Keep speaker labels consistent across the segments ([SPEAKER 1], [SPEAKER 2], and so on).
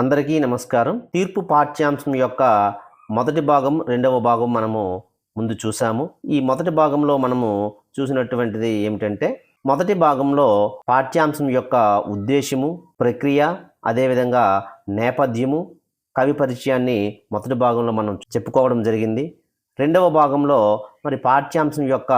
[SPEAKER 1] అందరికీ నమస్కారం. తీర్పు పాఠ్యాంశం యొక్క మొదటి భాగం రెండవ భాగం మనము ముందు చూసాము ఈ మొదటి భాగంలో మనము చూసినటువంటిది ఏమిటంటే మొదటి భాగంలో పాఠ్యాంశం యొక్క ఉద్దేశము ప్రక్రియ అదేవిధంగా నేపథ్యము కవి పరిచయాన్ని మొదటి భాగంలో మనం చెప్పుకోవడం జరిగింది. రెండవ భాగంలో మరి పాఠ్యాంశం యొక్క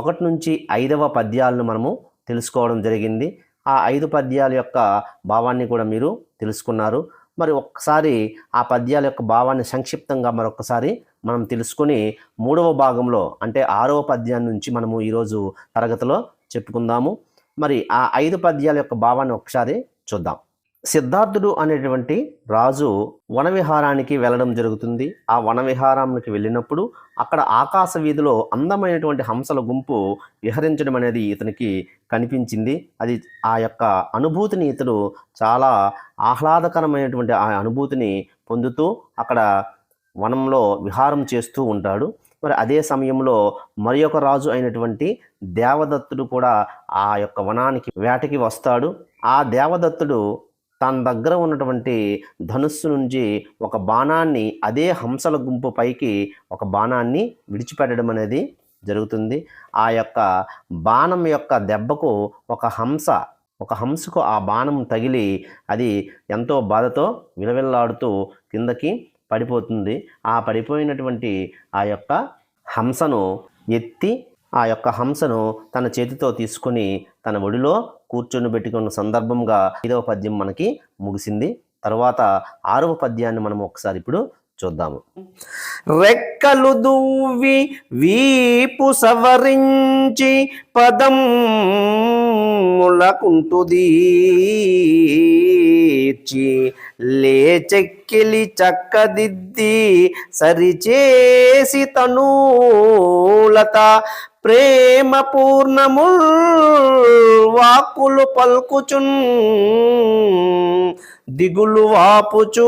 [SPEAKER 1] ఒకటి నుంచి ఐదవ పద్యాలను మనము తెలుసుకోవడం జరిగింది. ఆ ఐదు పద్యాల యొక్క భావాన్ని కూడా మీరు తెలుసుకున్నారు. మరి ఒక్కసారి ఆ పద్యాల యొక్క భావాన్ని సంక్షిప్తంగా మరొకసారి మనం తెలుసుకుని మూడవ భాగంలో అంటే ఆరవ పద్యాన్ని నుంచి మనము ఈరోజు తరగతిలో చెప్పుకుందాము. మరి ఆ ఐదు పద్యాల యొక్క భావాన్ని ఒకసారి చూద్దాం. సిద్ధార్థుడు అనేటువంటి రాజు వనవిహారానికి వెళ్ళడం జరుగుతుంది. ఆ వనవిహారానికి వెళ్ళినప్పుడు అక్కడ ఆకాశ వీధిలో అందమైనటువంటి హంసల గుంపు విహరించడం అనేది ఇతనికి కనిపించింది. అది ఆ యొక్క అనుభూతిని ఇతడు చాలా ఆహ్లాదకరమైనటువంటి ఆ అనుభూతిని పొందుతూ అక్కడ వనంలో విహారం చేస్తూ ఉంటాడు. మరి అదే సమయంలో మరి ఒక రాజు అయినటువంటి దేవదత్తుడు కూడా ఆ యొక్క వనానికి వేటకి వస్తాడు. ఆ దేవదత్తుడు తన దగ్గర ఉన్నటువంటి ధనుస్సు నుంచి ఒక బాణాన్ని అదే హంసల గుంపు పైకి ఒక బాణాన్ని విడిచిపెట్టడం అనేది జరుగుతుంది. ఆ యొక్క బాణం యొక్క దెబ్బకు ఒక హంస ఒక హంసకు ఆ బాణం తగిలి అది ఎంతో బాధతో విలవిల్లాడుతూ కిందకి పడిపోతుంది. ఆ పడిపోయినటువంటి ఆ యొక్క హంసను ఎత్తి ఆ యొక్క హంసను తన చేతితో తీసుకొని తన ఒడిలో కూర్చొని పెట్టుకున్న సందర్భంగా ఐదవ పద్యం మనకి ముగిసింది. తర్వాత ఆరవ పద్యాన్ని మనం ఒకసారి ఇప్పుడు చూద్దాము. రెక్కలు దువ్వి వీపు సవరించి పదం ములకుంటుదీర్చి లేచెక్కిలి చక్కదిద్ది సరిచేసి తనూలత ప్రేమ పూర్ణముల్ వాక్కులు పల్కుచున్ దిగులు వాపుచు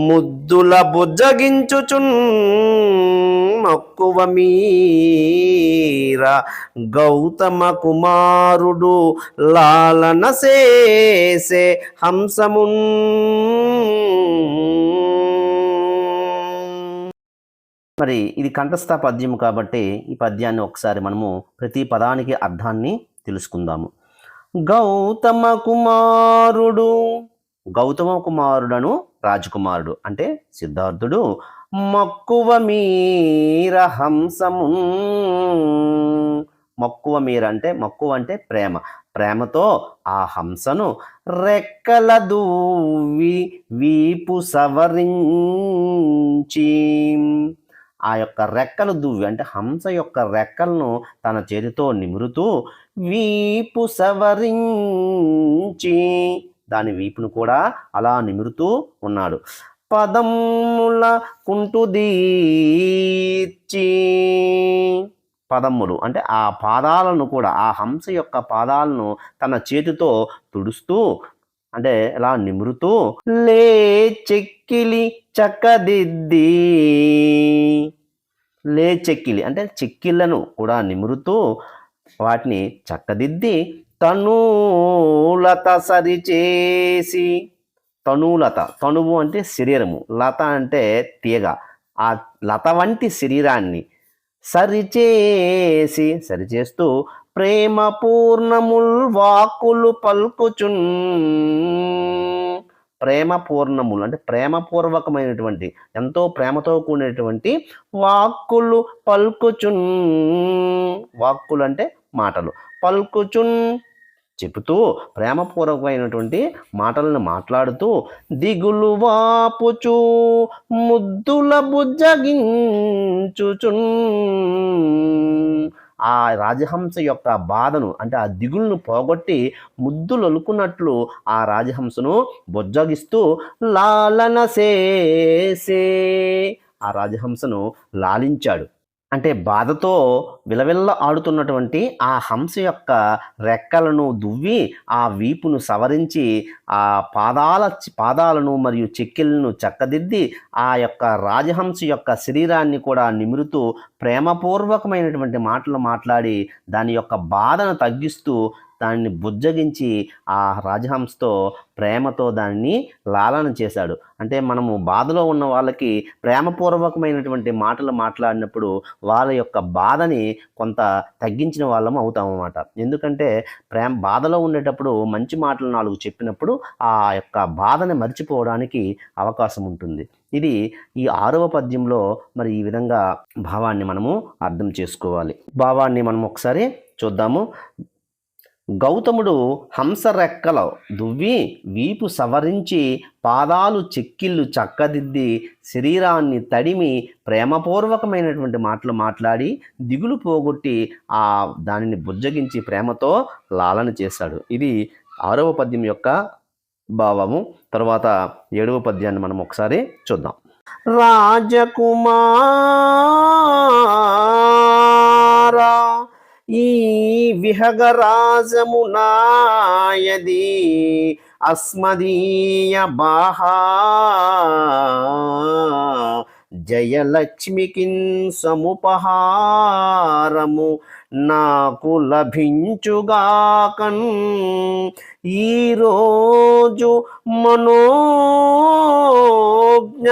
[SPEAKER 1] ముద్దుల బుజ్జగించుచున్ మక్కువ మీర గౌతమ కుమారుడు లాలన చేసే హంసమున్ మరి ఇది కంఠస్థ పద్యం కాబట్టి ఈ పద్యాన్ని ఒకసారి మనము ప్రతి పదానికి అర్థాన్ని తెలుసుకుందాము. గౌతమ కుమారుడు గౌతమ కుమారుడను రాజకుమారుడు అంటే సిద్ధార్థుడు మక్కువ మీర హంసము. మక్కువ మీర అంటే మక్కువ అంటే ప్రేమ. ప్రేమతో ఆ హంసను రెక్కల దూవి వీపు సవరించి ఆ యొక్క రెక్కలు దువ్వి అంటే హంస యొక్క రెక్కలను తన చేతితో నిమురుతూ వీపు సవరించి దాని వీపును కూడా అలా నిమురుతూ ఉన్నాడు. పదముల కుంటుదీర్చి పదములు అంటే ఆ పాదాలను కూడా ఆ హంస యొక్క పాదాలను తన చేతితో తుడుస్తూ అంటే ఇలా నిమురుతూ లే చెక్కిలి చక్కదిద్ది. లే చెక్కిలి అంటే చెక్కిళ్ళను కూడా నిమురుతూ వాటిని చక్కదిద్ది తనూలత సరిచేసి తనులత తనువు అంటే శరీరము లత అంటే తీగ ఆ లత వంటి శరీరాన్ని సరిచేసి సరిచేస్తూ ప్రేమ పూర్ణముల్ వాక్కులు పల్కుచున్. ప్రేమ పూర్ణములు అంటే ప్రేమపూర్వకమైనటువంటి ఎంతో ప్రేమతో కూడినటువంటి వాక్కులు పల్కుచున్. వాక్కులు అంటే మాటలు. పల్కుచున్ చెబుతూ ప్రేమపూర్వకమైనటువంటి మాటలను మాట్లాడుతూ దిగులు వాపుచు ముద్దుల బుజ్జగించుచున్. ఆ రాజహంస యొక్క బాధను అంటే ఆ దిగులను పోగొట్టి ముద్దులొలుకున్నట్లు ఆ రాజహంసను బొజ్జగిస్తూ లాలన సే ఆ రాజహంసను లాలించాడు. అంటే బాధతో విలవిల్ల ఆడుతున్నటువంటి ఆ హంస యొక్క రెక్కలను దువ్వి ఆ వీపును సవరించి ఆ పాదాల పాదాలను మరియు చెక్కిలను చక్కదిద్ది ఆ యొక్క రాజహంస యొక్క శరీరాన్ని కూడా నిమురుతూ ప్రేమపూర్వకమైనటువంటి మాటలు మాట్లాడి దాని యొక్క బాధను తగ్గిస్తూ దాన్ని బుజ్జగించి ఆ రాజహంసతో ప్రేమతో దాన్ని లాలన చేశాడు. అంటే మనము బాధలో ఉన్న వాళ్ళకి ప్రేమపూర్వకమైనటువంటి మాటలు మాట్లాడినప్పుడు వాళ్ళ యొక్క బాధని కొంత తగ్గించిన వాళ్ళం అవుతాం అన్నమాట ఎందుకంటే ప్రేమ బాధలో ఉండేటప్పుడు మంచి మాటలు నాలుగు చెప్పినప్పుడు ఆ యొక్క బాధని మర్చిపోవడానికి అవకాశం ఉంటుంది. ఇది ఈ ఆరవ పద్యంలో మరి ఈ విధంగా భావాన్ని మనము అర్థం చేసుకోవాలి. భావాన్ని మనం ఒకసారి చూద్దాము. గౌతముడు హంసరెక్కల దువ్వి వీపు సవరించి పాదాలు చెక్కిళ్ళు చక్కదిద్ది శరీరాన్ని తడిమి ప్రేమపూర్వకమైనటువంటి మాటలు మాట్లాడి దిగులు పోగొట్టి ఆ దానిని బుజ్జగించి ప్రేమతో లాలన చేశాడు. ఇది ఆరవ పద్యం యొక్క భావము. తర్వాత ఏడవ పద్యాన్ని మనం ఒకసారి చూద్దాం. రాజకుమార్ ఈ విహగరాజము నాయది అస్మదీయ బాహా. జయలక్ష్మికిన్ సముపహారము నాకు లభించుగాకన్. ఈరోజు మనోజ్ఞ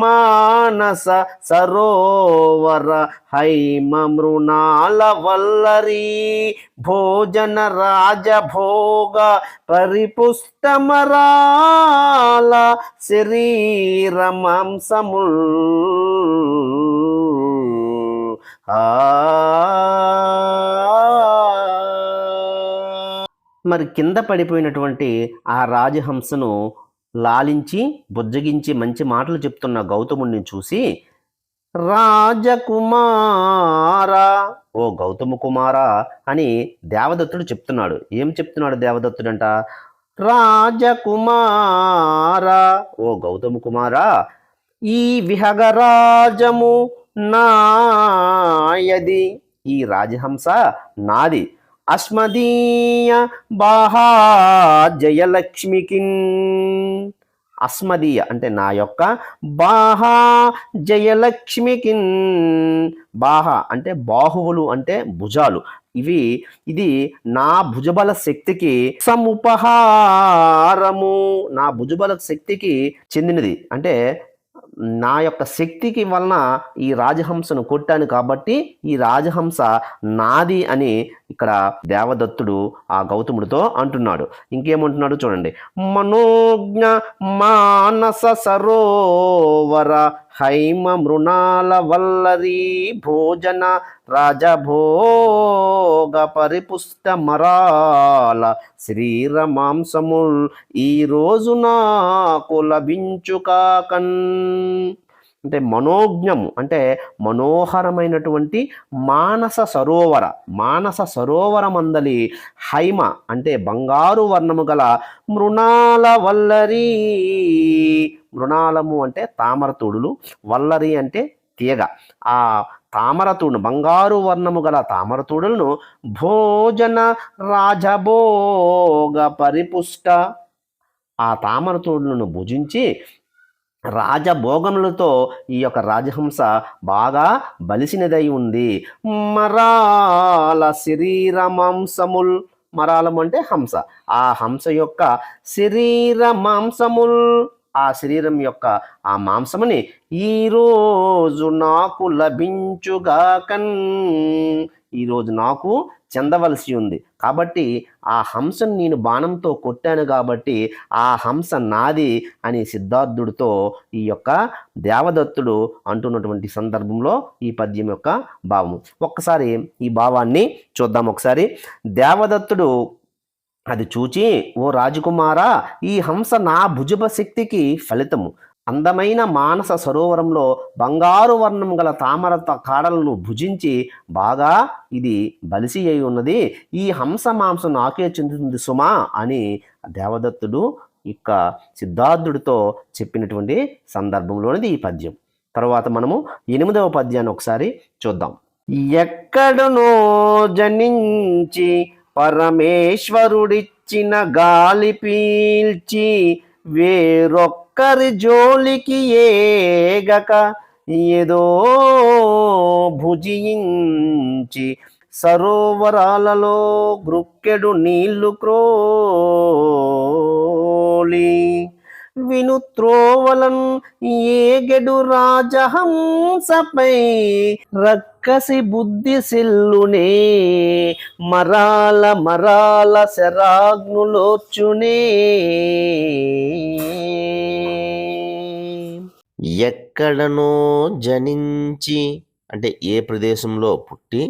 [SPEAKER 1] మానస సరోవర హైమ మృణాల వల్లరీ భోజన రాజభోగ పరిపుష్టమరాల శరీరమాంసముల్ మరి కింద పడిపోయినటువంటి ఆ రాజహంసను లాలించి బుజ్జగించి మంచి మాటలు చెప్తున్న గౌతముడిని చూసి రాజకుమారా ఓ గౌతమ కుమారా అని దేవదత్తుడు చెప్తున్నాడు. ఏం చెప్తున్నాడు దేవదత్తుడంట? రాజకుమారా ఓ గౌతమ కుమారా ఈ విహగరాజము నాయది. ఈ రాజహంస నాది. అస్మదీయ బాహా జయలక్ష్మికి అస్మదీయ అంటే నా యొక్క బాహా జయలక్ష్మికిన్ బాహా అంటే బాహువులు అంటే భుజాలు. ఇవి ఇది నా భుజబల శక్తికి సముపహారము. నా భుజబల శక్తికి చెందినది. అంటే నా యొక్క శక్తికి వలన ఈ రాజహంసను కొట్టాను కాబట్టి ఈ రాజహంస నాది అని ఇక్కడ దేవదత్తుడు ఆ గౌతముడితో అంటున్నాడు. ఇంకేమంటున్నాడు చూడండి. మనోజ్ఞ మానస సరోవర హైమ మృణాల వల్లరి భోజన రాజభోగ పరిపుష్ట మరాల శ్రీరమాంసముల్ ఈ రోజు నాకు లభించుకాకన్. అంటే మనోజ్ఞము అంటే మనోహరమైనటువంటి మానస సరోవర మానస సరోవరమందలి హైమ అంటే బంగారు వర్ణము గల మృణాల వల్లరి. మృణాలము అంటే తామరతుడులు వల్లరి అంటే తీగ. ఆ తామరతుడు బంగారు వర్ణము గల తామరతుడులను భోజన రాజభోగ పరిపుష్ట. ఆ తామరతుడులను భుజించి రాజభోగములతో ఈ యొక్క రాజహంస బాగా బలిసినదై ఉంది. మరాల శరీర మాంసముల్ మరాలం అంటే హంస. ఆ హంస యొక్క శరీర మాంసముల్ ఆ శరీరం యొక్క ఆ మాంసముని ఈరోజు నాకు లభించుగాకన్. ఈరోజు నాకు చెందవలసి ఉంది. కాబట్టి ఆ హంసను నేను బాణంతో కొట్టాను కాబట్టి ఆ హంస నాది అని సిద్ధార్థుడితో ఈ యొక్క దేవదత్తుడు అంటున్నటువంటి సందర్భంలో ఈ పద్యం యొక్క భావము. ఒక్కసారి ఈ భావాన్ని చూద్దాం ఒకసారి. దేవదత్తుడు అది చూచి ఓ రాజకుమారా ఈ హంస నా భుజప శక్తికి ఫలితము. అందమైన మానస సరోవరంలో బంగారు వర్ణం గల తామర కాడలను భుజించి బాగా ఇది బలిసి అయి ఉన్నది. ఈ హంస మాంసం నాకే చెందుతుంది సుమా అని దేవదత్తుడు ఇక సిద్ధార్థుడితో చెప్పినటువంటి సందర్భంలోనిది ఈ పద్యం. తర్వాత మనము ఎనిమిదవ పద్యాన్ని ఒకసారి చూద్దాం. ఎక్కడనో జనించి పరమేశ్వరుడిచ్చిన గాలి పీల్చి ఒక్కరి జోలికి ఏగక ఏదో భుజించి
[SPEAKER 2] సరోవరాలలో గ్రుక్కెడు నీళ్ళు క్రోలి. వినుత్రోవలన్ ఏగెడు రాజహంసపై రక్కసి బుద్ధి సిల్లునే మరాల మరాల శరాగ్నులోచునే ఎక్కడనో జనించి అంటే ఏ ప్రదేశంలో పుట్టి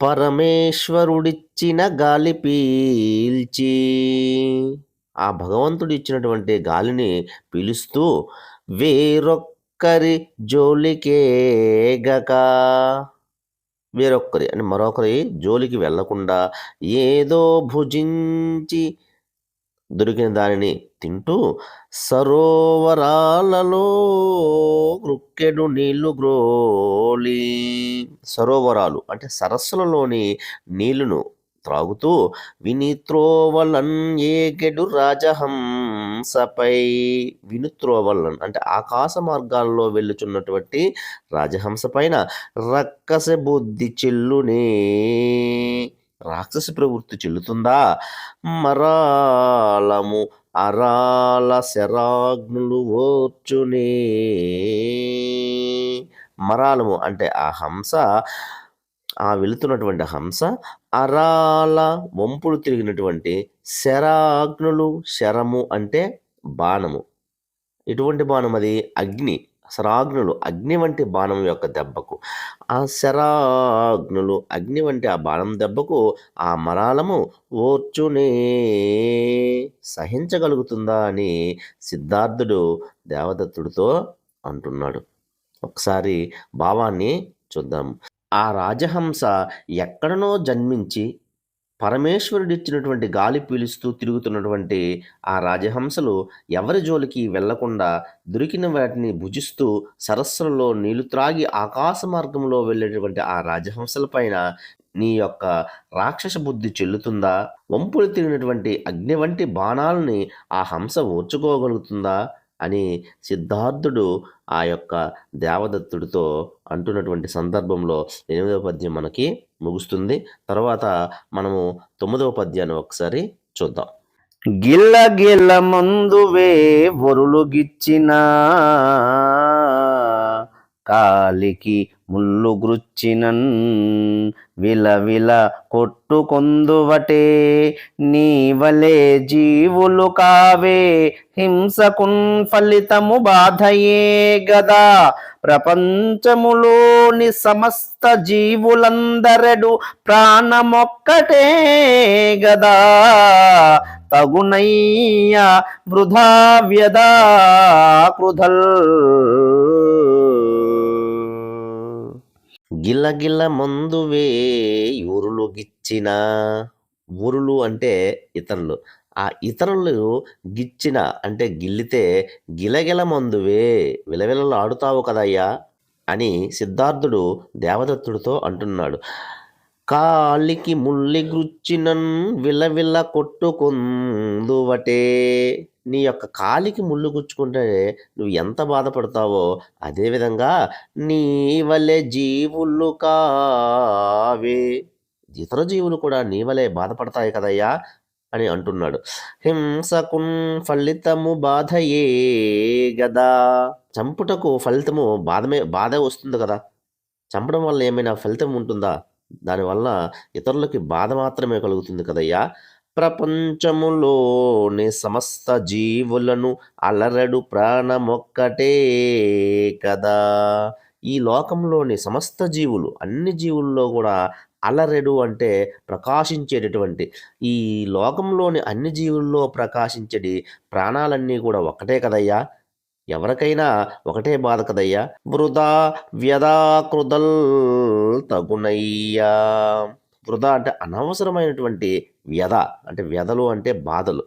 [SPEAKER 2] పరమేశ్వరుడిచ్చిన గాలి పీల్చి ఆ భగవంతుడు ఇచ్చినటువంటి గాలిని పీలుస్తూ వేరొక్కరి జోలికేగక వేరొక్కరి అంటే మరొకరి జోలికి వెళ్ళకుండా ఏదో భుజించి దొరికిన దానిని తింటూ సరోవరాలలో గ్రుక్కెడు నీళ్ళు గ్రోలి. సరోవరాలు అంటే సరస్సులలోని నీళ్ళను త్రాగుతూ వినిత్రోవలన్ ఏకెడు రాజహంసపై. వినుత్రోవలన్ అంటే ఆకాశ మార్గాల్లో వెళ్ళుచున్నటువంటి రాజహంస పైన రక్కస బుద్ధి చెల్లునే. రాక్షసి ప్రవృత్తి చెల్లుతుందా? మరాలము అరాల శరాగ్నులు ఓర్చునే మరాలము అంటే ఆ హంస ఆ వెళుతున్నటువంటి హంస అరాల వంపులు తిరిగినటువంటి శరాగ్నులు శరము అంటే బాణము. ఎటువంటి బాణం అది? అగ్ని. శరాగ్నులు అగ్ని వంటి బాణం యొక్క దెబ్బకు. ఆ శరాగ్నులు అగ్ని వంటి ఆ బాణం దెబ్బకు ఆ మరాలము ఓర్చునే సహించగలుగుతుందా అని సిద్ధార్థుడు దేవదత్తుడితో అంటున్నాడు. ఒకసారి భావాన్ని చూద్దాం. ఆ రాజహంస ఎక్కడనో జన్మించి పరమేశ్వరుడిచ్చినటువంటి గాలి పీలుస్తూ తిరుగుతున్నటువంటి ఆ రాజహంసలు ఎవరి జోలికి వెళ్ళకుండా దొరికిన వాటిని భుజిస్తూ సరస్సులలో నీళ్ళు త్రాగి ఆకాశ మార్గంలో వెళ్ళేటువంటి ఆ రాజహంసల పైన నీ యొక్క రాక్షస బుద్ధి చెల్లుతుందా? వంపులు తిరిగినటువంటి అగ్ని వంటి బాణాలని ఆ హంస ఓర్చుకోగలుగుతుందా? అని సిద్ధార్థుడు ఆ యొక్క దేవదత్తుడితో అంటున్నటువంటి సందర్భంలో ఎనిమిదవ పద్యం మనకి ముగుస్తుంది. తర్వాత మనము తొమ్మిదవ పద్యాన్ని ఒకసారి చూద్దాం. గిల్ల గిల్ల మందువే వరులు గిచ్చిన కాలికి ముళ్ళు గృచ్చినన్ విల కొట్టుకొందువటే. నీవలే జీవులు కావే హింసకున్ ఫలితము బాధయే గదా. ప్రపంచములోని సమస్త జీవులందరెడు ప్రాణమొక్కటే గదా. తగునయ్య వృధా వ్యదా కృధల్ గిల్లగిల్ల మందువే ఊరులు గిచ్చిన. ఊరులు అంటే ఇతరులు. ఆ ఇతరులు గిచ్చిన అంటే గిల్లితే గిలగిల మందువే విలవిలలు ఆడుతావు కదయ్యా అని సిద్ధార్థుడు దేవదత్తుడితో అంటున్నాడు. కాలికి ముల్లి గుచ్చినన్ విలవిల కొట్టుకుందువటే. నీ యొక్క కాలికి ముళ్ళు గుచ్చుకుంటే నువ్వు ఎంత బాధపడతావో అదేవిధంగా నీ వలె జీవులు కావే. ఇతర జీవులు కూడా నీ వలె బాధపడతాయి కదయ్యా అని అంటున్నాడు. హింసకున్ ఫలితము బాధయే గదా. చంపుటకు ఫలితము బాధమే బాధ వస్తుంది కదా. చంపడం వల్ల ఏమైనా ఫలితం ఉంటుందా? దానివల్ల ఇతరులకి బాధ మాత్రమే కలుగుతుంది కదయ్యా. ప్రపంచములోని సమస్త జీవులను అలరడు ప్రాణమొక్కటే కదా. ఈ లోకంలోని సమస్త జీవులు అన్ని జీవుల్లో కూడా అలరెడు అంటే ప్రకాశించేటటువంటి ఈ లోకంలోని అన్ని జీవుల్లో ప్రకాశించేటి ప్రాణాలన్నీ కూడా ఒకటే కదయ్యా. ఎవరికైనా ఒకటే బాధ కదయ్యా. వృధా వ్యధాకృదల్ తగునయ్యా. వృధా అంటే అనవసరమైనటువంటి వ్యధ అంటే వ్యధలు అంటే బాధలు.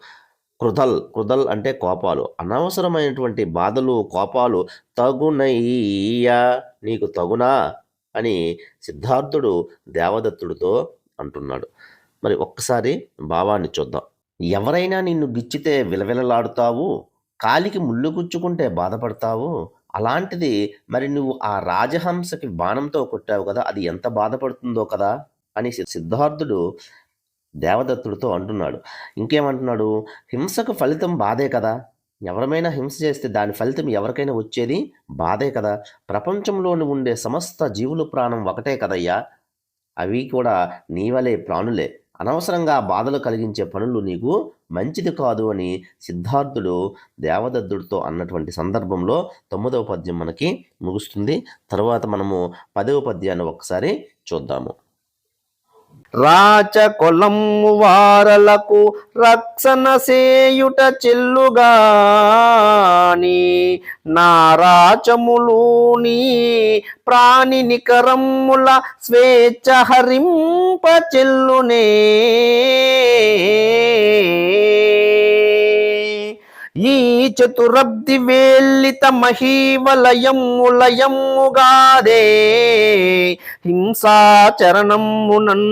[SPEAKER 2] కృదల్ కృదల్ అంటే కోపాలు. అనవసరమైనటువంటి బాధలు కోపాలు తగునయ్యా. నీకు తగునా అని సిద్ధార్థుడు దేవదత్తుడితో అంటున్నాడు. మరి ఒక్కసారి భావాన్ని చూద్దాం. ఎవరైనా నిన్ను గిచ్చితే విలవిలలాడుతావు? కాలికి ముళ్ళు గుచ్చుకుంటే బాధపడతావు? అలాంటిది మరి నువ్వు ఆ రాజహంసకి బాణంతో కొట్టావు కదా అది ఎంత బాధపడుతుందో కదా? అని సిద్ధార్థుడు దేవదత్తుడితో అంటున్నాడు. ఇంకేమంటున్నాడు? హింసకు ఫలితం బాధే కదా. ఎవరమైనా హింస చేస్తే దాని ఫలితం ఎవరికైనా వచ్చేది? బాధే కదా. ప్రపంచంలోని ఉండే సమస్త జీవుల ప్రాణం ఒకటే కదయ్యా. అవి కూడా నీవలే ప్రాణులే. అనవసరంగా బాధలు కలిగించే పనులు నీకు మంచిది కాదు అని సిద్ధార్థుడు దేవదత్తుడితో అన్నటువంటి సందర్భంలో తొమ్మిదవ పద్యం మనకి ముగుస్తుంది. తర్వాత మనము పదవ పద్యాన్ని ఒకసారి చూద్దాము. రాచకొలము వారలకు రక్షణ సేయుట చెల్లుగాని. నారాచములుని ప్రాణి నికరముల స్వేచ్ఛ హరింప చెల్లునే. ఈ చతురబ్ది వేల్లిత మహీవలయములయముగాదే హింసాచరణమునన్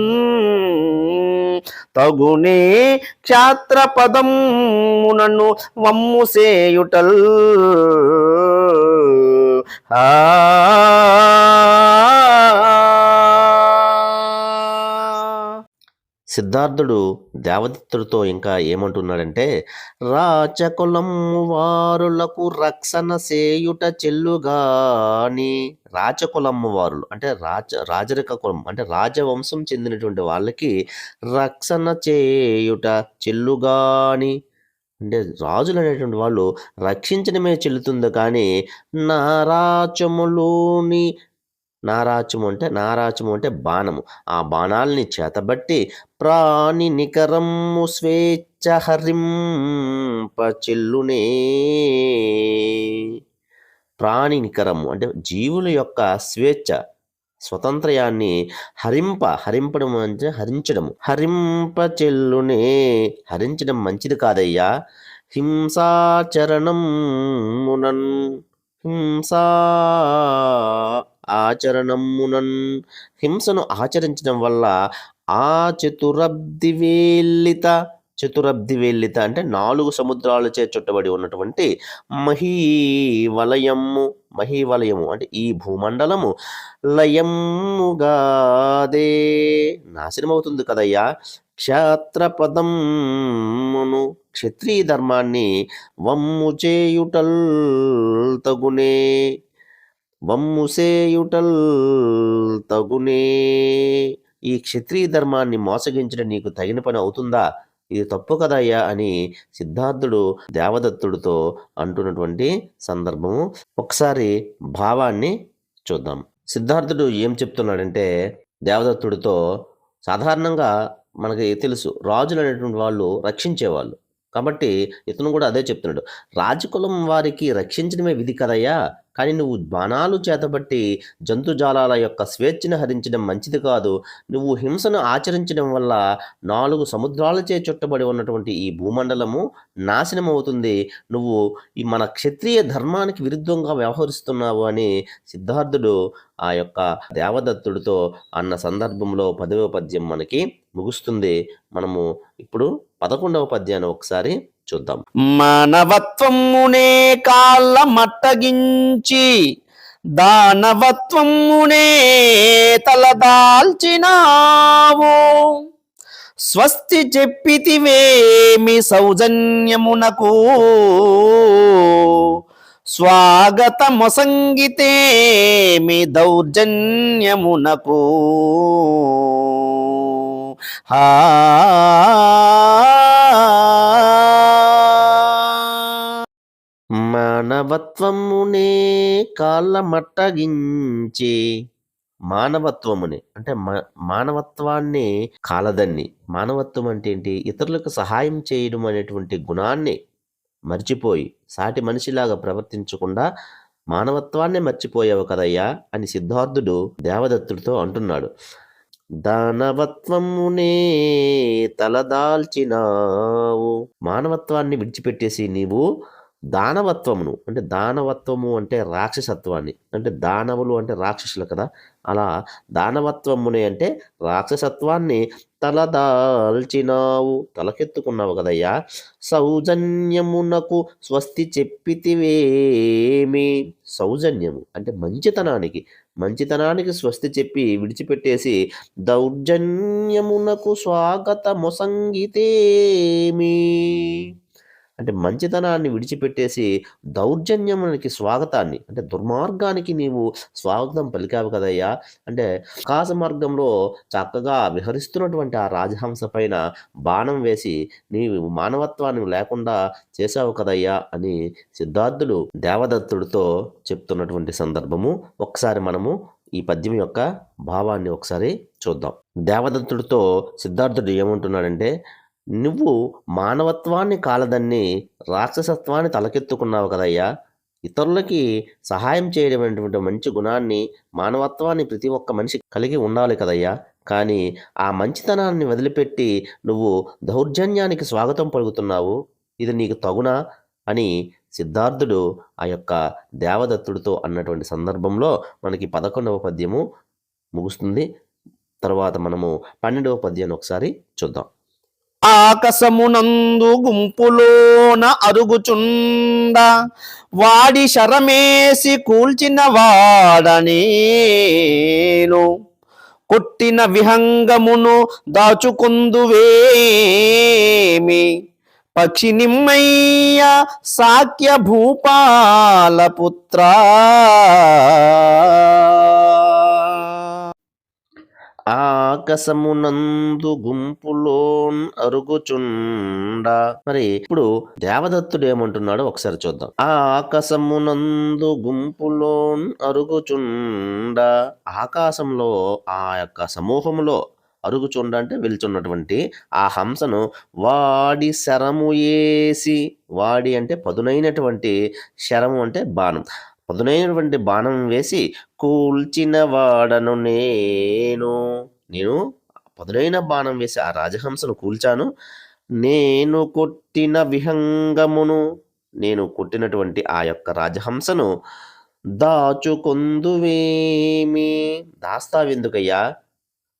[SPEAKER 2] తగునే క్షాత్రపదమునను వమ్ము సేయుటల్ ఆ సిద్ధార్థుడు దేవదత్తుడితో ఇంకా ఏమంటున్నాడంటే రాచకులము వారులకు రక్షణ సేయుట చెల్లుగాని. రాచకులమ్మ వారులు అంటే రాజ రాజరిక కులం అంటే రాజవంశం చెందినటువంటి వాళ్ళకి రక్షణ చేయుట చెల్లుగాని. అంటే రాజులు అనేటువంటి వాళ్ళు రక్షించడమే చెల్లుతుంది కానీ నారాచములోని నారాచము అంటే నారాచము అంటే బాణము. ఆ బాణాల్ని చేతబట్టి ప్రాణి నికరము స్వేచ్ఛ హరింప చెల్లునే ప్రాణి నికరము అంటే జీవుల యొక్క స్వేచ్ఛ స్వతంత్రయాన్ని హరింప హరింపడం అంటే హరించడము. హరింప చెల్లునే హరించడం మంచిది కాదయ్యా. హింసాచరణం మునన్. హింసా ఆచరణమునన్ హింసను ఆచరించడం వల్ల ఆ చతురబ్ది వేల్లిత చతురబ్ది వేల్లిత అంటే నాలుగు సముద్రాలచే చుట్టబడి ఉన్నటువంటి మహీ వలయము మహీ వలయము అంటే ఈ భూమండలము. లయముగాదే నాశనమవుతుంది కదయ్యా. క్షాత్రపదమును క్షత్రియ ధర్మాన్ని వమ్ము చేయుటల్ తగునే వమ్ముసేయుటల్ తగునే. ఈ క్షత్రియ ధర్మాన్ని మోసగించడం నీకు తగిన పని అవుతుందా? ఇది తప్పు కదయ్యా అని సిద్ధార్థుడు దేవదత్తుడితో అంటున్నటువంటి సందర్భము. ఒకసారి భావాన్ని చూద్దాం. సిద్ధార్థుడు ఏం చెప్తున్నాడంటే దేవదత్తుడితో సాధారణంగా మనకి తెలుసు రాజులు అనేటువంటి వాళ్ళు రక్షించేవాళ్ళు. కాబట్టి ఇతను కూడా అదే చెప్తున్నాడు. రాజకులం వారికి రక్షించడమే విధి కదయ్యా? కానీ నువ్వు బాణాలు చేతబట్టి జంతుజాలాల యొక్క స్వేచ్ఛను హరించడం మంచిది కాదు. నువ్వు హింసను ఆచరించడం వల్ల నాలుగు సముద్రాలచే చుట్టబడి ఉన్నటువంటి ఈ భూమండలము నాశనం అవుతుంది నువ్వు ఈ మన క్షత్రియ ధర్మానికి విరుద్ధంగా వ్యవహరిస్తున్నావు అని సిద్ధార్థుడు ఆ యొక్క దేవదత్తుడితో అన్న సందర్భంలో పదవ పద్యం మనకి ముగుస్తుంది. మనము ఇప్పుడు పదకొండవ పద్యాన్ని ఒకసారి చూద్దాం. మానవత్వమునే కాళ్ళ మట్టగించి దానవత్వమునే తలదాల్చినావు స్వస్తి చెప్పితివేమి సౌజన్యమునకు? స్వాగతమొసంగితేమి దౌర్జన్యమునకు? హా మానవత్వమునే కాళ్ళ మట్టగించి మానవత్వముని అంటే మా- మానవత్వాన్ని కాలదన్ని. మానవత్వం అంటే ఏంటి? ఇతరులకు సహాయం చేయడం అనేటువంటి గుణాన్ని మర్చిపోయి సాటి మనిషిలాగా ప్రవర్తించకుండా మానవత్వాన్ని మర్చిపోయావు కదయ్యా అని సిద్ధార్థుడు దేవదత్తుడితో అంటున్నాడు. దానవత్వమునే తలదాల్చినావు మానవత్వాన్ని విడిచిపెట్టేసి నీవు దానవత్వమును అంటే దానవత్వము అంటే రాక్షసత్వాన్ని అంటే దానవులు అంటే రాక్షసులు కదా? అలా దానవత్వముని అంటే రాక్షసత్వాన్ని తలదాల్చినావు తలకెత్తుకున్నావు కదయ్యా. సౌజన్యమునకు స్వస్తి చెప్పితివేమి? సౌజన్యము అంటే మంచితనానికి మంచితనానికి స్వస్తి చెప్పి విడిచిపెట్టేసి దౌర్జన్యమునకు స్వాగతమొసంగితేమి? అంటే మంచితనాన్ని విడిచిపెట్టేసి దౌర్జన్యమునికి స్వాగతాన్ని అంటే దుర్మార్గానికి నీవు స్వాగతం పలికావు కదయ్యా. అంటే ఆకాశ మార్గంలో చక్కగా విహరిస్తున్నటువంటి ఆ రాజహంస పైన బాణం వేసి నీవు మానవత్వాన్ని లేకుండా చేశావు కదయ్యా అని సిద్ధార్థుడు దేవదత్తుడితో చెప్తున్నటువంటి సందర్భము. ఒకసారి మనము ఈ పద్యం యొక్క భావాన్ని ఒకసారి చూద్దాం. దేవదత్తుడితో సిద్ధార్థుడు ఏమంటున్నాడంటే నువ్వు మానవత్వాన్ని కాలదన్ని రాక్షసత్వాన్ని తలకెత్తుకున్నావు కదయ్యా. ఇతరులకి సహాయం చేయడం అనేటువంటి మంచి గుణాన్ని మానవత్వాన్ని ప్రతి ఒక్క మనిషి కలిగి ఉండాలి కదయ్యా. కానీ ఆ మంచితనాన్ని వదిలిపెట్టి నువ్వు దౌర్జన్యానికి స్వాగతం పలుకుతున్నావు. ఇది నీకు తగునా అని సిద్ధార్థుడు ఆ యొక్క దేవదత్తుడితో అన్నటువంటి సందర్భంలో మనకి పదకొండవ పద్యము ముగుస్తుంది. తర్వాత మనము పన్నెండవ పద్యాన్ని ఒకసారి చూద్దాం.
[SPEAKER 1] ఆకాశమునందు గుంపులోన అరుగుచుండ. వాడి శరమేసి కూల్చిన వాడనేను కొట్టిన విహంగమును దాచుకుందువేమి. పక్షి నిమ్మయ్య సాక్య భూపాలపుత్ర
[SPEAKER 2] ఆకాశమునందు గుంపులోన్ అరుగుచుండ. మరి ఇప్పుడు దేవదత్తుడు ఏమంటున్నాడో ఒకసారి చూద్దాం. ఆకాశమునందు గుంపులోన్ అరుగుచుండ. ఆకాశంలో ఆ యొక్క సమూహములో అరుగుచుండ అంటే వెళ్తున్నటువంటి ఆ హంసను వాడి శరము ఏసి వాడి అంటే పదునైనటువంటి శరము అంటే బాణం. పదునైనటువంటి బాణం వేసి కూల్చిన వాడను నేను. నేను పదునైన బాణం వేసి ఆ రాజహంసను కూల్చాను. నేను కొట్టిన విహంగమును నేను కొట్టినటువంటి ఆ యొక్క రాజహంసను దాచుకొందువేమి? దాస్తావెందుకయ్యా?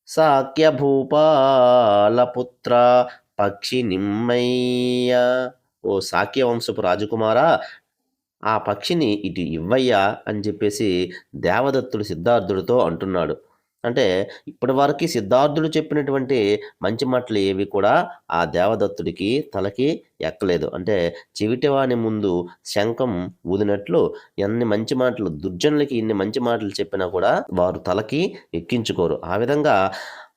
[SPEAKER 2] సాక్య భూపాల పుత్ర పక్షి నిమ్మయ్య. ఓ సాక్య వంశపు రాజకుమారా ఆ పక్షిని ఇటు ఇవ్వయ్యా అని చెప్పేసి దేవదత్తుడు సిద్ధార్థుడితో అంటున్నాడు. అంటే ఇప్పటి వరకు సిద్ధార్థుడు చెప్పినటువంటి మంచి మాటలు ఏవి కూడా ఆ దేవదత్తుడికి తలకి ఎక్కలేదు. అంటే చెవిటివాని ముందు శంఖం ఊదినట్లు ఎన్ని మంచి మాటలు దుర్జనులకి ఇన్ని మంచి మాటలు చెప్పినా కూడా వారు తలకి ఎక్కించుకోరు. ఆ విధంగా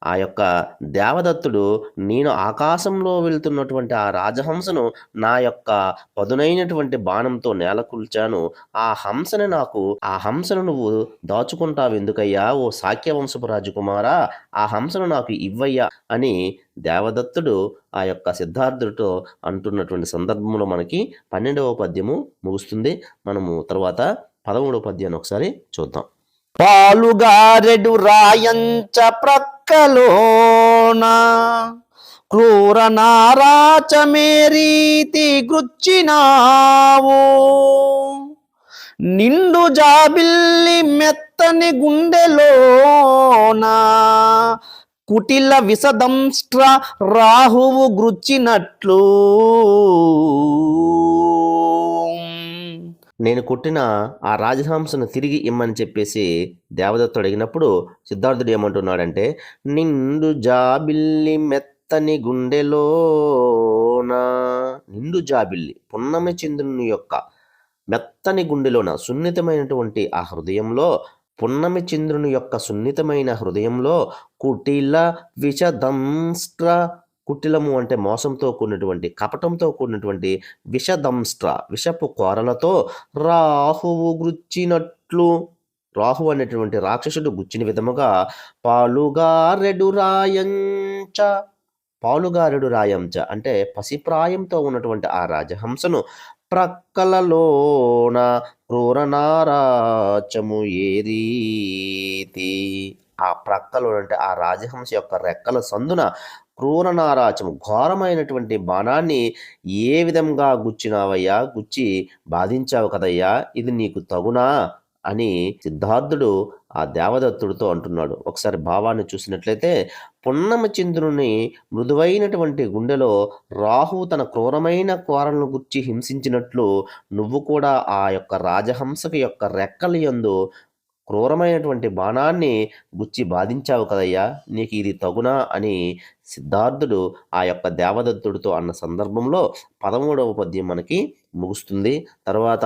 [SPEAKER 2] ఆ యొక్క దేవదత్తుడు నేను ఆకాశంలో వెళ్తున్నటువంటి ఆ రాజహంసను నా యొక్క పదునైనటువంటి బాణంతో నేలకూల్చాను. ఆ హంసని నాకు ఆ హంసను నువ్వు దాచుకుంటావు ఎందుకయ్యా? ఓ సాఖ్యవంశపు రాజకుమారా ఆ హంసను నాకు ఇవ్వయ్యా అని దేవదత్తుడు ఆ యొక్క సిద్ధార్థుడితో అంటున్నటువంటి సందర్భంలో మనకి పన్నెండవ పద్యము ముగుస్తుంది. మనము తర్వాత పదమూడవ పద్యాన్ని ఒకసారి చూద్దాం.
[SPEAKER 1] పాలుగారెడు రాయంచ ప్రక్కలోన క్రూర నారాచమేరీతి గుచ్చినావు. నిండు జాబిల్లి మెత్తని గుండెలోన కుటిల విసదంష్ట్ర రాహువు గుచ్చినట్లు.
[SPEAKER 2] నేను కొట్టిన ఆ రాజహంసను తిరిగి ఇమ్మని చెప్పేసి దేవదత్తుడు అడిగినప్పుడు సిద్ధార్థుడు ఏమంటున్నాడంటే నిండు జాబిల్లి మెత్తని గుండెలోన నిండు జాబిల్లి పున్నమి చంద్రుని యొక్క మెత్తని గుండెలోన సున్నితమైనటువంటి ఆ హృదయంలో పున్నమి చంద్రుని యొక్క సున్నితమైన హృదయంలో కుటిల విషదంస్ట్ర కుటిలము అంటే మోసంతో కూడినటువంటి కపటంతో కూడినటువంటి విషదంస్ట్ర విషపు కోరలతో రాహువు గుచ్చినట్లు. రాహు అనేటువంటి రాక్షసుడు గుచ్చిన విధముగా పాలుగారెడు రాయంచ పాలుగారెడు రాయంచ అంటే పసిప్రాయంతో ఉన్నటువంటి ఆ రాజహంసను ప్రక్కలలోన క్రూర నారాచము ఏ రీతి? ఆ ప్రక్కలో అంటే ఆ రాజహంస యొక్క రెక్కల సందున క్రూర నారాచము ఘోరమైనటువంటి బాణాన్ని ఏ విధంగా గుచ్చినావయ్యా? గుచ్చి బాధించావు కదయ్యా? ఇది నీకు తగునా? అని సిద్ధార్థుడు ఆ దేవదత్తుడితో అంటున్నాడు. ఒకసారి భావాన్ని చూసినట్లయితే పున్నమచంద్రుని మృదువైనటువంటి గుండెలో రాహు తన క్రూరమైన కోరలను గుర్చి హింసించినట్లు నువ్వు కూడా ఆ యొక్క రాజహంసక యొక్క రెక్కల యందు క్రూరమైనటువంటి బాణాన్ని గుచ్చి బాధించావు కదయ్యా నీకు ఇది తగునా అని సిద్ధార్థుడు ఆ యొక్క దేవదత్తుడితో అన్న సందర్భంలో పదమూడవ పద్యం మనకి ముగుస్తుంది. తర్వాత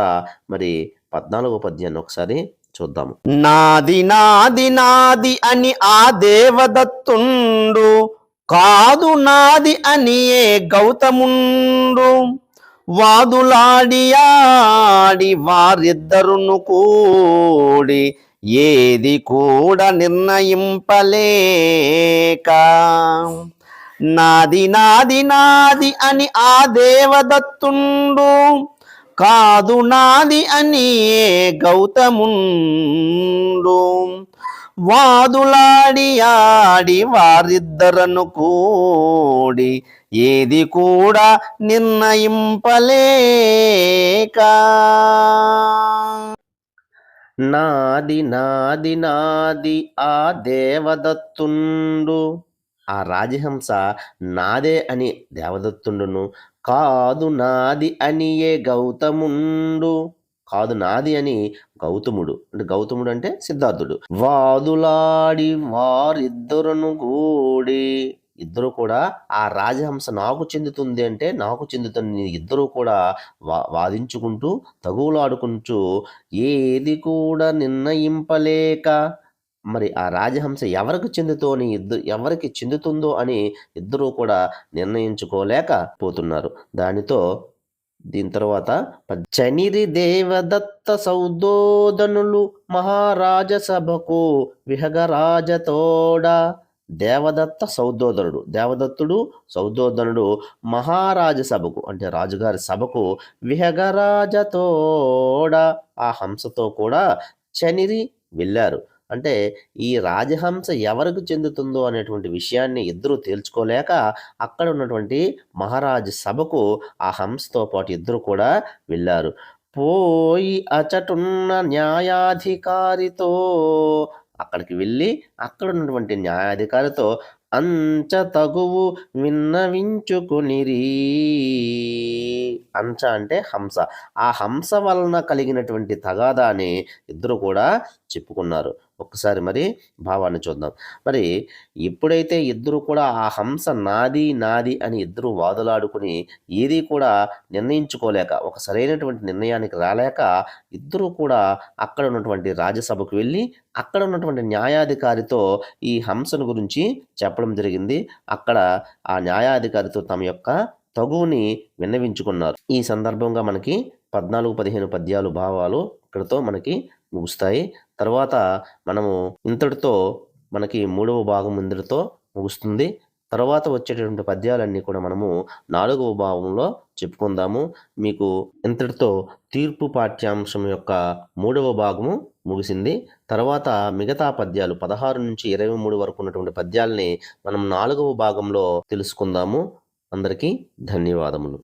[SPEAKER 2] మరి పద్నాలుగవ పద్యాన్ని ఒకసారి చూద్దాము.
[SPEAKER 1] నాది నాది నాది అని ఆ దేవదత్తుండు కాదు నాది అని ఏ గౌతముండు. వాదులాడి ఆడి వారిద్దరును కూడి ఏది కూడా నిర్ణయింపలేక. నాది నాది నాది అని ఆ దేవదత్తుండు కాదు నాది అని ఏ గౌతముండు. వాదులాడి ఆడి వారిద్దరను కూడి ఏది కూడా నిర్ణయింపలేక.
[SPEAKER 2] నాది నాది నాది ఆ దేవదత్తుండు. ఆ రాజహంస నాదే అని దేవదత్తుండును. కాదు నాది అనియే గౌతముండు. కాదు నాది అని గౌతముడు. అంటే గౌతముడు అంటే సిద్ధార్థుడు. వాదులాడి వారిద్దరును గూడి ఇద్దరు కూడా ఆ రాజహంస నాకు చెందుతుంది అంటే నాకు చెందుతుంది ఇద్దరు కూడా వా వాదించుకుంటూ తగువులాడుకుంటూ ఏది కూడా నిర్ణయింపలేక మరి ఆ రాజహంస ఎవరికి చెందుతోని ఇద్దరు ఎవరికి చెందుతుందో అని ఇద్దరూ కూడా నిర్ణయించుకోలేక పోతున్నారు. దానితో దీని తర్వాత ప- చనిరి దేవదత్త సౌదోదనులు మహారాజ సభకు విహగరాజతోడ దేవదత్త సౌదోదనుడు దేవదత్తుడు సౌదోదనుడు మహారాజ సభకు అంటే రాజుగారి సభకు విహగరాజతోడ ఆ హంసతో కూడా చనిరి వెళ్ళారు. అంటే ఈ రాజహంస ఎవరికి చెందుతుందో అనేటువంటి విషయాన్ని ఇద్దరు తేల్చుకోలేక అక్కడ ఉన్నటువంటి మహారాజు సభకు ఆ హంసతో పాటు ఇద్దరు కూడా వెళ్ళారు. పోయి అచటున్న న్యాయాధికారితో అక్కడికి వెళ్ళి అక్కడ ఉన్నటువంటి న్యాయాధికారితో అంచ తగువు విన్నవించుకునిరి. అంచ అంటే హంస. ఆ హంస వలన కలిగినటువంటి తగాదాని ఇద్దరు కూడా చెప్పుకున్నారు. ఒక్కసారి మరి భావాన్ని చూద్దాం. మరి ఎప్పుడైతే ఇద్దరు కూడా ఆ హంస నాది నాది అని ఇద్దరు వాదులాడుకుని ఏది కూడా నిర్ణయించుకోలేక ఒక సరైనటువంటి నిర్ణయానికి రాలేక ఇద్దరు కూడా అక్కడ ఉన్నటువంటి రాజ్యసభకు వెళ్ళి అక్కడ ఉన్నటువంటి న్యాయాధికారితో ఈ హంసను గురించి చెప్పడం జరిగింది. అక్కడ ఆ న్యాయాధికారితో తమ యొక్క తగువుని విన్నవించుకున్నారు. ఈ సందర్భంగా మనకి పద్నాలుగు పదిహేను పద్యాలు భావాలు ఇక్కడతో మనకి ముగుస్తాయి. తర్వాత మనము ఇంతటితో మనకి మూడవ భాగం ఇంతటితో ముగుస్తుంది. తర్వాత వచ్చేటటువంటి పద్యాలన్నీ కూడా మనము నాలుగవ భాగంలో చెప్పుకుందాము. మీకు ఇంతటితో తీర్పు పాఠ్యాంశం యొక్క మూడవ భాగము ముగిసింది. తర్వాత మిగతా పద్యాలు పదహారు నుంచి ఇరవై మూడు వరకు ఉన్నటువంటి పద్యాల్ని మనం నాలుగవ భాగంలో తెలుసుకుందాము. అందరికీ ధన్యవాదములు.